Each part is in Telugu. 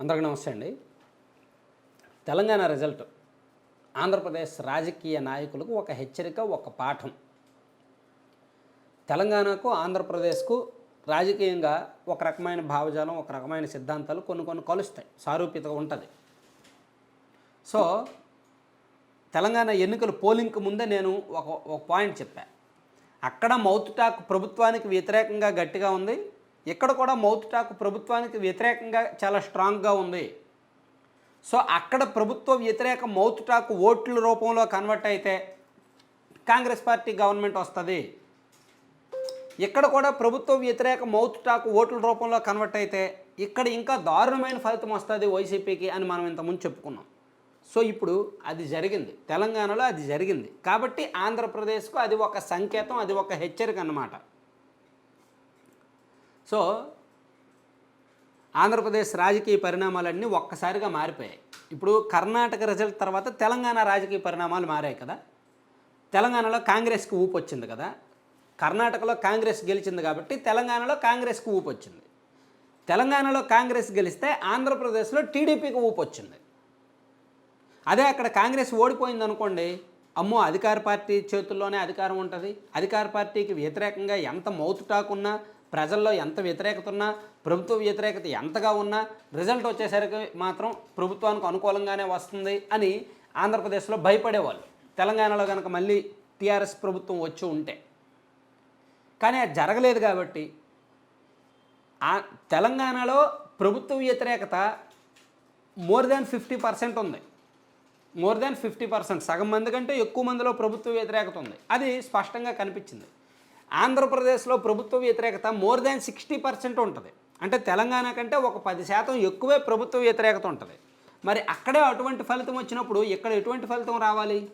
అందరికీ నమస్తే అండి. తెలంగాణ రిజల్ట్. ఆంధ్రప్రదేశ్ రాజకీయ నాయకులకు ఒక హెచ్చరిక ఒక పాఠం. తెలంగాణకు ఆంధ్రప్రదేశ్కు రాజకీయంగా ఒక రకమైన భావజాలం ఒక రకమైన సిద్ధాంతాలు కొన్ని కొన్ని కలుస్తాయి. సారూప్యత ఉంటుంది. సో తెలంగాణ ఎన్నికల పోలింగ్కి ముందే నేను ఒక ఒక పాయింట్ చెప్పాను అక్కడ మౌత్ టాక్ ప్రభుత్వానికి వ్యతిరేకంగా గట్టిగా ఉంది. ఇక్కడ కూడా మౌత్ టాక్ ప్రభుత్వానికి వ్యతిరేకంగా చాలా స్ట్రాంగ్గా ఉంది. సో అక్కడ ప్రభుత్వ వ్యతిరేక మౌత్ టాక్ ఓట్ల రూపంలో కన్వర్ట్ అయితే కాంగ్రెస్ పార్టీ గవర్నమెంట్ వస్తుంది. ఇక్కడ కూడా ప్రభుత్వ వ్యతిరేక మౌత్ టాక్ ఓట్ల రూపంలో కన్వర్ట్ అయితే ఇక్కడ ఇంకా దారుణమైన ఫలితం వస్తుంది వైసీపీకి అని మనం ఇంతకుముందు చెప్పుకున్నాం. సో ఇప్పుడు అది జరిగింది. తెలంగాణలో అది జరిగింది. కాబట్టి ఆంధ్రప్రదేశ్కు అది ఒక సంకేతం అది ఒక హెచ్చరిక అన్నమాట. సో ఆంధ్రప్రదేశ్ రాజకీయ పరిణామాలన్నీ ఒక్కసారిగా మారిపోయాయి. ఇప్పుడు కర్ణాటక రిజల్ట్ తర్వాత తెలంగాణ రాజకీయ పరిణామాలు మారాయి కదా. తెలంగాణలో కాంగ్రెస్కి ఊపు వచ్చింది కదా. కర్ణాటకలో కాంగ్రెస్ గెలిచింది కాబట్టి తెలంగాణలో కాంగ్రెస్కి ఊపు వచ్చింది తెలంగాణలో కాంగ్రెస్ గెలిస్తే ఆంధ్రప్రదేశ్లో టీడీపీకి ఊపు వచ్చింది అదే అక్కడ కాంగ్రెస్ ఓడిపోయింది అనుకోండి అమ్మో అధికార పార్టీ చేతుల్లోనే అధికారం ఉంటుంది. అధికార పార్టీకి వ్యతిరేకంగా ఎంత మౌతు టాకున్నా ప్రజల్లో ఎంత వ్యతిరేకత ఉన్నా ప్రభుత్వ వ్యతిరేకత ఎంతగా ఉన్నా రిజల్ట్ వచ్చేసరికి మాత్రం ప్రభుత్వానికి అనుకూలంగానే వస్తుంది అని ఆంధ్రప్రదేశ్లో భయపడేవాళ్ళు. తెలంగాణలో కనుక మళ్ళీ టీఆర్ఎస్ ప్రభుత్వం వచ్చి ఉంటే. కానీ అది జరగలేదు కాబట్టి ఆ తెలంగాణలో ప్రభుత్వ వ్యతిరేకత మోర్ దాన్ ఫిఫ్టీ పర్సెంట్ ఉంది. More than fifty percent. సగం మంది కంటే ఎక్కువ మందిలో ప్రభుత్వ వ్యతిరేకత ఉంది. అది స్పష్టంగా కనిపించింది. ఆంధ్రప్రదేశ్లో ప్రభుత్వ వ్యతిరేకత మోర్ దాన్ సిక్స్టీ పర్సెంట్ ఉంటుంది. అంటే తెలంగాణ కంటే ఒక పది శాతం ఎక్కువే ప్రభుత్వ వ్యతిరేకత ఉంటుంది. మరి అక్కడే అటువంటి ఫలితం వచ్చినప్పుడు ఇక్కడ ఎటువంటి ఫలితం రావాలి?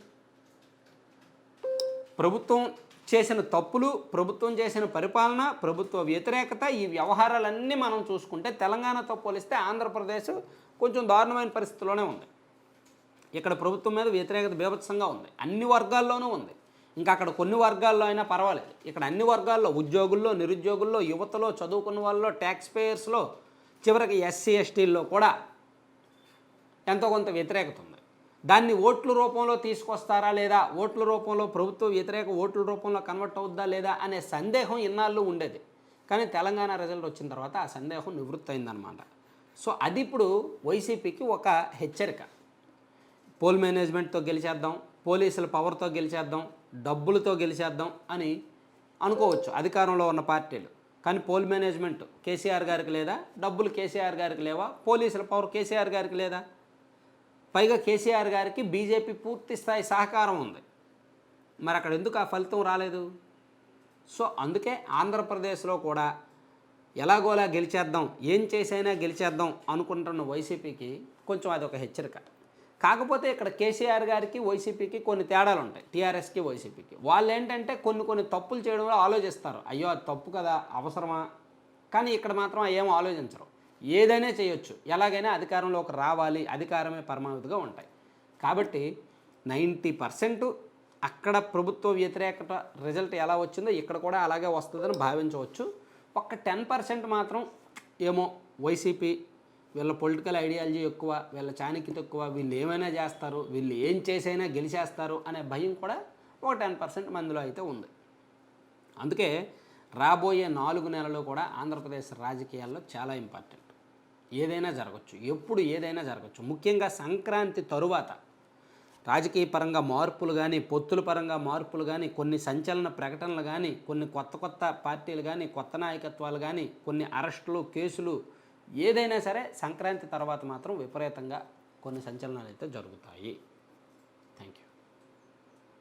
ప్రభుత్వం చేసిన తప్పులు ప్రభుత్వం చేసిన పరిపాలన ప్రభుత్వ వ్యతిరేకత ఈ వ్యవహారాలన్నీ మనం చూసుకుంటే తెలంగాణతో పోలిస్తే ఆంధ్రప్రదేశ్ కొంచెం దారుణమైన పరిస్థితిలోనే ఉంది. ఇక్కడ ప్రభుత్వం మీద వ్యతిరేకత బీభత్సంగా ఉంది. అన్ని వర్గాల్లోనూ ఉంది. ఇంకా అక్కడ కొన్ని వర్గాల్లో అయినా పర్వాలేదు. ఇక్కడ అన్ని వర్గాల్లో ఉద్యోగుల్లో నిరుద్యోగుల్లో యువతలో చదువుకున్న వాళ్ళలో ట్యాక్స్ పేయర్స్లో చివరికి ఎస్సీ ఎస్టీల్లో కూడా ఎంతో కొంత వ్యతిరేకత ఉంది. దాన్ని ఓట్ల రూపంలో తీసుకొస్తారా లేదా ఓట్ల రూపంలో ప్రభుత్వ వ్యతిరేక ఓట్ల రూపంలో కన్వర్ట్ అవుద్దా లేదా అనే సందేహం ఇన్నాళ్ళు ఉండేది. కానీ తెలంగాణ రిజల్ట్ వచ్చిన తర్వాత ఆ సందేహం నివృత్తి అయిందనమాట సో అది ఇప్పుడు వైసీపీకి ఒక హెచ్చరిక. పోల్ మేనేజ్మెంట్తో గెలిచేద్దాం పోలీసుల పవర్తో గెలిచేద్దాం డబ్బులతో గెలిచేద్దాం అని అనుకోవచ్చు అధికారంలో ఉన్న పార్టీలు. కానీ పోల్ మేనేజ్మెంట్ కేసీఆర్ గారికి లేదా? డబ్బులు కేసీఆర్ గారికి లేవా? పోలీసుల పవర్ కేసీఆర్ గారికి లేదా? పైగా కేసీఆర్ గారికి బీజేపీ పూర్తి స్థాయి సహకారం ఉంది. మరి అక్కడ ఎందుకు ఆ ఫలితం రాలేదు? సో అందుకే ఆంధ్రప్రదేశ్లో కూడా ఎలాగోలా గెలిచేద్దాం ఏం చేసైనా గెలిచేద్దాం అనుకుంటున్న వైసీపీకి కొంచెం అది ఒక హెచ్చరిక. కాకపోతే ఇక్కడ కేసీఆర్ గారికి వైసీపీకి కొన్ని తేడాలు ఉంటాయి. టీఆర్ఎస్కి వైసీపీకి. వాళ్ళు ఏంటంటే కొన్ని కొన్ని తప్పులు చేయడం కూడా ఆలోచిస్తారు. అయ్యో అది తప్పు కదా అవసరమా? కానీ ఇక్కడ మాత్రం ఏం ఆలోచించరు. ఏదైనా చేయొచ్చు. ఎలాగైనా అధికారంలోకి రావాలి. అధికారమే పరమావధిగా ఉంటాయి. కాబట్టి నైంటీ పర్సెంట్ అక్కడ ప్రభుత్వ వ్యతిరేకత రిజల్ట్ ఎలా వచ్చిందో ఇక్కడ కూడా అలాగే వస్తుందని భావించవచ్చు. ఒక్క టెన్ పర్సెంట్ మాత్రం ఏమో వైసీపీ వీళ్ళ పొలిటికల్ ఐడియాలజీ ఎక్కువ వీళ్ళ చాణక్యత ఎక్కువ వీళ్ళు ఏమైనా చేస్తారు వీళ్ళు ఏం చేసైనా గెలిచేస్తారు అనే భయం కూడా ఒక టెన్ పర్సెంట్ మందిలో అయితే ఉంది. అందుకే రాబోయే నాలుగు నెలలు కూడా ఆంధ్రప్రదేశ్ రాజకీయాల్లో చాలా ఇంపార్టెంట్ ఏదైనా జరగచ్చు ఎప్పుడు ఏదైనా జరగచ్చు. ముఖ్యంగా సంక్రాంతి తరువాత రాజకీయ పరంగా మార్పులు కానీ పొత్తుల పరంగా మార్పులు కానీ కొన్ని సంచలన ప్రకటనలు కానీ కొన్ని కొత్త కొత్త పార్టీలు కానీ కొత్త నాయకత్వాలు కానీ కొన్ని అరెస్టులు కేసులు ఏదైనా సరే సంక్రాంతి తర్వాత మాత్రం విపరీతంగా కొన్ని సంచలనాలు అయితే జరుగుతాయి. Thank you